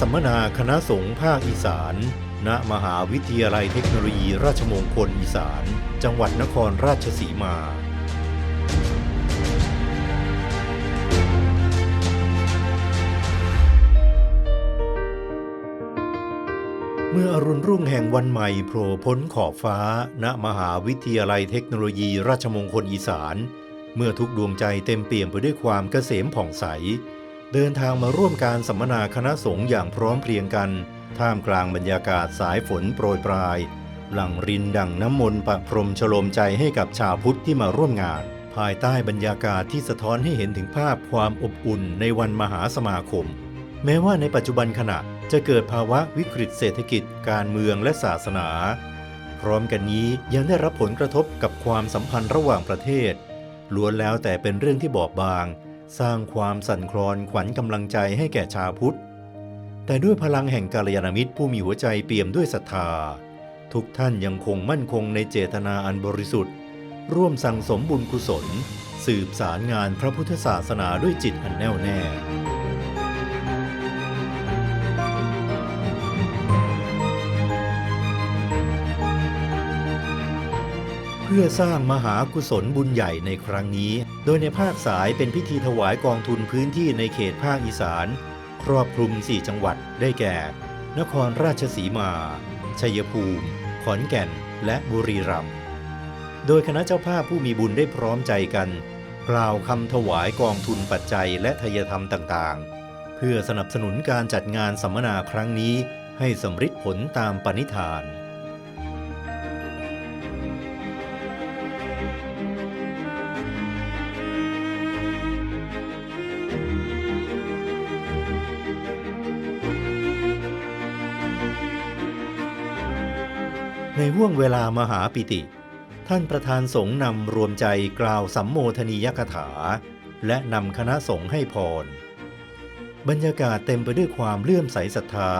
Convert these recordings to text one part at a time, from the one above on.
สัมมนาคณะสงฆ์ภาคอีสาน ณ มหาวิทยาลัยเทคโนโลยีราชมงคลอีสาน จังหวัดนครราชสีมาเมื่ออรุณรุ่งแห่งวันใหม่โผล่พ้นขอบฟ้า ณ มหาวิทยาลัยเทคโนโลยีราชมงคลอีสาน เมื่อทุกดวงใจเต็มเปี่ยมไปด้วยความเกษมผ่องใส เดินทางมาร่วมการสัมมนาคณะสงฆ์อย่างพร้อมเพรียงกัน ท่ามกลางบรรยากาศสายฝนโปรยปลาย หลั่งรินดั่งน้ำมนต์ประพรมฉลมใจให้กับชาวพุทธที่มาร่วมงาน ภายใต้บรรยากาศที่สะท้อนให้เห็นถึงภาพความอบอุ่นในวันมหาสมาคม แม้ว่าในปัจจุบันขณะจะเกิดภาวะวิกฤตเศรษฐกิจการเมืองและศาสนา พร้อมกันนี้ยังได้รับผลกระทบกับความสัมพันธ์ระหว่างประเทศล้วนแล้วแต่เป็นเรื่องที่บอบบาง สร้างความสั่นคลอนขวัญกำลังใจให้แก่ชาวพุทธ แต่ด้วยพลังแห่งกาลยานามิตรผู้มีหัวใจเปี่ยมด้วยศรัทธา ทุกท่านยังคงมั่นคงในเจตนาอันบริสุทธิ์ ร่วมสั่งสมบุญกุศล สืบสารงานพระพุทธศาสนาด้วยจิตอันแน่วแน่ เพื่อสร้างมหากุศลบุญใหญ่ในครั้งนี้ โดยในภาคสายเป็นพิธีถวายกองทุนพื้นที่ในเขตภาคอีสาน ครอบคลุม 4 จังหวัดได้แก่ นครราชสีมา ชัยภูมิ ขอนแก่น และบุรีรัมย์ โดยคณะเจ้าภาพผู้มีบุญได้พร้อมใจกัน กล่าวคำถวายกองทุนปัจจัยและทายธรรมต่างๆ เพื่อสนับสนุนการจัดงานสัมมนาครั้งนี้ให้สำเร็จผลตามปณิธาน ในห่วงเวลามหาปิติ ท่านประธานสงฆ์นำรวมใจกล่าวสัมโมทนียกถา และนำคณะสงฆ์ให้พร บรรยากาศเต็มไปด้วยความเลื่อมใสศรัทธา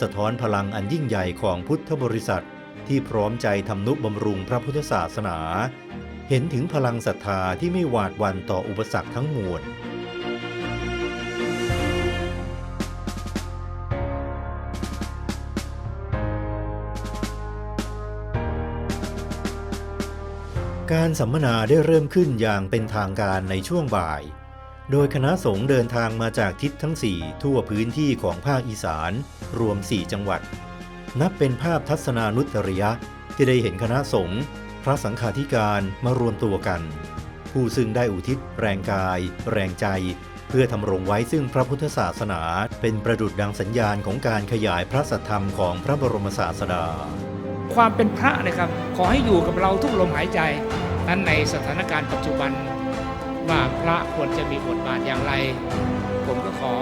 สะท้อนพลังอันยิ่งใหญ่ของพุทธบริษัทที่พร้อมใจทำนุบำรุงพระพุทธศาสนา เห็นถึงพลังศรัทธาที่ไม่หวาดหวั่นต่ออุปสรรคทั้งมวล การสัมมนาได้เริ่มขึ้นอย่างเป็นทางการในช่วงบ่าย โดยคณะสงฆ์เดินทางมาจากทิศทั้ง 4 ทั่วพื้นที่ของภาคอีสาน รวม 4 จังหวัด นับเป็นภาพทัศนานุตริยะที่ได้เห็นคณะสงฆ์พระสังฆาธิการมารวมตัวกัน ผู้ซึ่งได้อุทิศแรงกาย แรงใจ เพื่อทำรงไว้ซึ่งพระพุทธศาสนา เป็นประดุจดังสัญญาณของการขยายพระสัทธรรมของพระบรมศาสดา ความเป็นพระนะครับ ขอให้อยู่กับเราทุกลมหายใจ นั้นในสถานการณ์ปัจจุบันว่าพระควรจะมีบทบาทอย่างไร ผมก็ขอ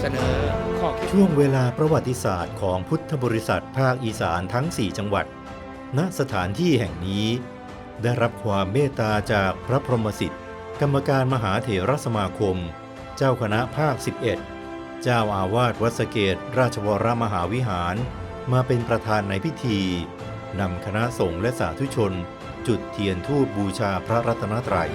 เสนอข้อคิดช่วงเวลาประวัติศาสตร์ของพุทธบริษัทภาคอีสานทั้ง 4 จังหวัด ณสถานที่แห่งนี้ ได้รับความเมตตาจากพระพรหมสิทธิ์กรรมการมหาเถรสมาคม เจ้าคณะภาค 11 เจ้าอาวาสวัดสเกตราชวรมหาวิหาร มาเป็นประธานในพิธีนำคณะสงฆ์และสาธุชน จุดเทียนทูปบูชาพระรัตนตรัย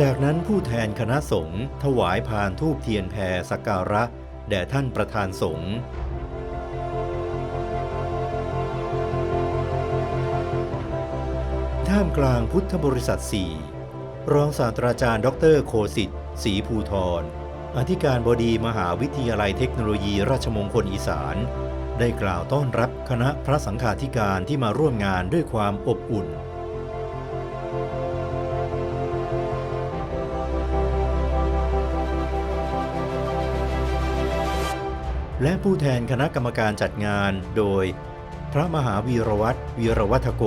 จากนั้นผู้แทนคณะสงฆ์ถวายพานทูปเทียนแพรสักการะ แด่ท่านประธานสงฆ์ท่ามกลางพุทธบริษัท4 รองศาสตราจารย์ ดรโคสิทธิ์ศรีภูทรอธิการบดีมหาวิทยาลัยเทคโนโลยีราชมงคลอีสาน ได้กล่าวต้อนรับคณะพระสังฆาธิการที่มาร่วมงานด้วยความอบอุ่นและผู้แทนคณะกรรมการจัดงานโดย พระมหาวีรวัตรวีรวัฒโก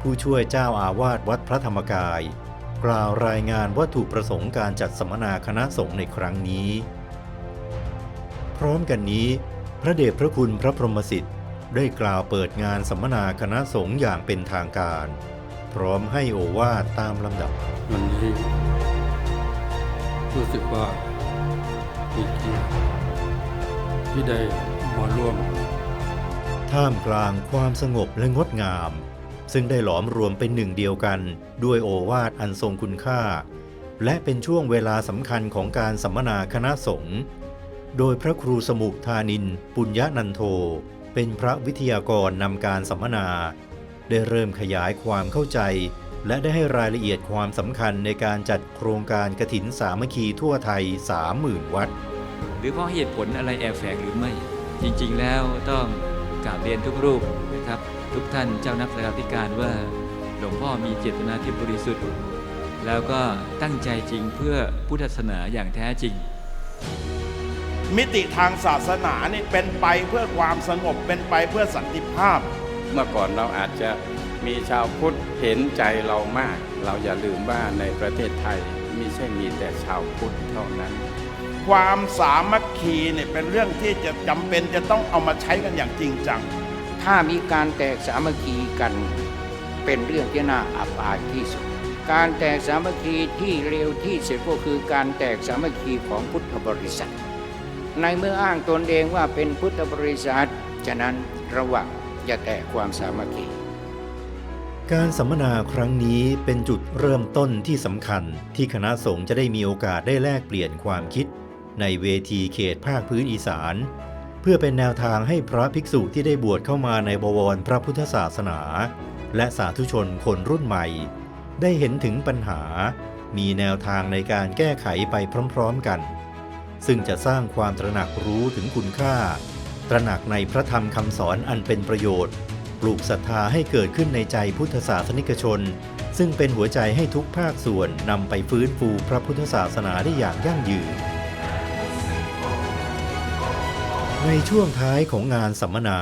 ผู้ช่วยเจ้าอาวาสวัดพระธรรมกาย กล่าวรายงานวัตถุประสงค์การจัดสัมมนาคณะสงฆ์ในครั้งนี้ พร้อมกันนี้ พระเดชพระคุณพระพรหมสิทธิ์ได้กล่าวเปิดงานสัมมนาคณะสงฆ์อย่างเป็นทางการ พร้อมให้โอวาทตามลำดับ วันนี้รู้สึกว่ามีเกียรติที่ได้มาร่วม ท่ามกลางความสงบและงดงาม ซึ่งได้หลอมรวมเป็นหนึ่งเดียวกัน ด้วยโอวาทอันทรงคุณค่า และเป็นช่วงเวลาสำคัญของการสัมมนาคณะสงฆ์โดยพระครูสมุทานิน ปุญญนันโท เป็นพระวิทยากรนำการสัมมนา ได้เริ่มขยายความเข้าใจ และได้ให้รายละเอียดความสำคัญในการจัดโครงการกระถินสามัคคีทั่วไทย 30,000 วัด หรือเพราะเหตุผลอะไรแอบแฝงหรือไม่ จริงๆแล้วต้อง กราบเรียนทุกรูปนะครับ ทุกท่านเจ้านักสถาธิการว่าหลวงพ่อมีเจตนาที่บริสุทธิ์ แล้วก็ตั้งใจจริงเพื่อพุทธศาสนาอย่างแท้จริง มิติทางศาสนานี่เป็นไปเพื่อความสงบเป็นไปเพื่อสันติภาพ เมื่อก่อนเราอาจจะมีชาวพุทธเห็นใจเรามาก เราอย่าลืมว่าในประเทศไทยไม่ใช่มีแต่ชาวพุทธเท่านั้น ความสามัค คีเนี่ยเป็นเรื่องที่จะจำเป็นจะต้องเอามาใช้กันอย่างจริงจัง ถ้ามีการแตกสามัคคีกันเป็นเรื่องที่น่าอับอายที่สุด การแตกสามัคคีที่เร็วที่สุดก็คือการแตกสามัคคีของพุทธบริษัท ในเมื่ออ้างตนเองว่าเป็นพุทธบริษัท ฉะนั้นระวังอย่าแตกความสามัคคีการสัมมนาครั้งนี้เป็นจุดเริ่มต้นที่สำคัญที่คณะสงฆ์จะได้มีโอกาสได้แลกเปลี่ยนความคิด ในเวทีเขตภาคพื้นอีสาน เพื่อเป็นแนวทางให้พระภิกษุที่ได้บวชเข้ามาในบวรพระพุทธศาสนา และสาธุชนคนรุ่นใหม่ ได้เห็นถึงปัญหา มีแนวทางในการแก้ไขไปพร้อมๆกัน ซึ่งจะสร้างความตระหนักรู้ถึงคุณค่า ตระหนักในพระธรรมคำสอนอันเป็นประโยชน์ ปลูกศรัทธาให้เกิดขึ้นในใจพุทธศาสนิกชนซึ่งเป็นหัวใจให้ทุกภาคส่วนนำไปฟื้นฟูพระพุทธศาสนาได้อย่างยั่งยืน ในช่วงท้ายของงานสัมมนา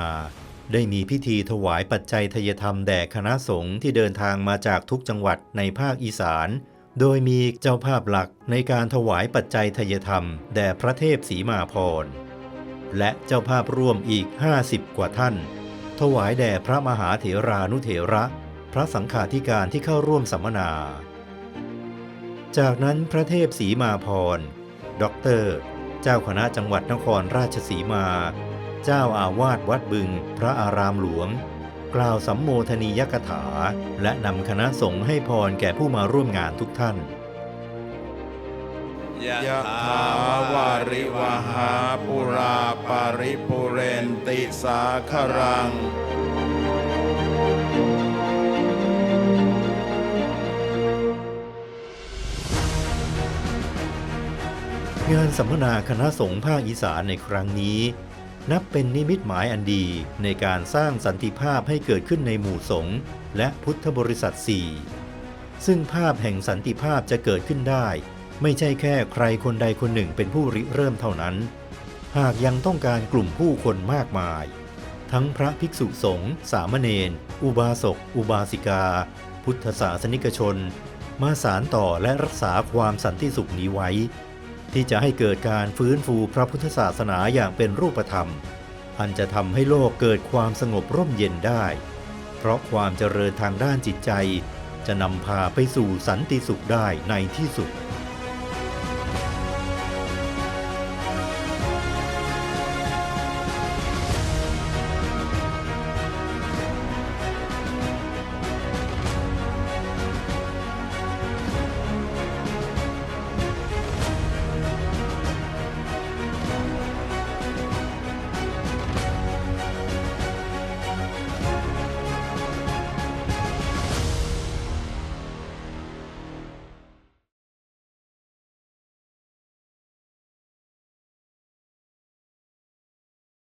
ได้มีพิธีถวายปัจจัยทยธรรมแด่คณะสงฆ์ที่เดินทางมาจากทุกจังหวัดในภาคอีสาน โดยมีเจ้าภาพหลักในการถวายปัจจัยทยธรรม แด่พระเทพศรีมาพร และเจ้าภาพร่วมอีก 50 กว่าท่าน ถวายแด่พระมหาเถรานุเถระ พระสังฆาธิการที่เข้าร่วมสัมมนา จากนั้นพระเทพศรีมาพรด็อกเตอร์ เจ้าคณะจังหวัดนครราชสีมา เจ้าอาวาสวัดบึง พระอารามหลวง กล่าวสัมโมทนียกถา และนำคณะสงฆ์ให้พรแก่ผู้มาร่วมงานทุกท่านยะถาวาริวหาปุราปาริปุเรนติสาครัง งานสัมมนาคณะสงฆ์ภาคอีสานในครั้งนี้ นับเป็นนิมิตหมายอันดีในการสร้างสันติภาพให้เกิดขึ้นในหมู่สงฆ์และพุทธบริษัทสี่ซึ่งภาพแห่งสันติภาพจะเกิดขึ้นได้ ไม่ใช่แค่ใครคนใดคนหนึ่งเป็นผู้ริเริ่มเท่านั้น หากยังต้องการกลุ่มผู้คนมากมาย ทั้งพระภิกษุสงฆ์สามเณรอุบาสก อุบาสิกา พุทธศาสนิกชน มาสารต่อและรักษาความสันติสุขนี้ไว้ ที่จะให้เกิดการฟื้นฟูพระพุทธศาสนาอย่างเป็นรูปธรรม อันจะทำให้โลกเกิดความสงบร่มเย็นได้ เพราะความเจริญทางด้านจิตใจ จะนำพาไปสู่สันติสุขได้ในที่สุด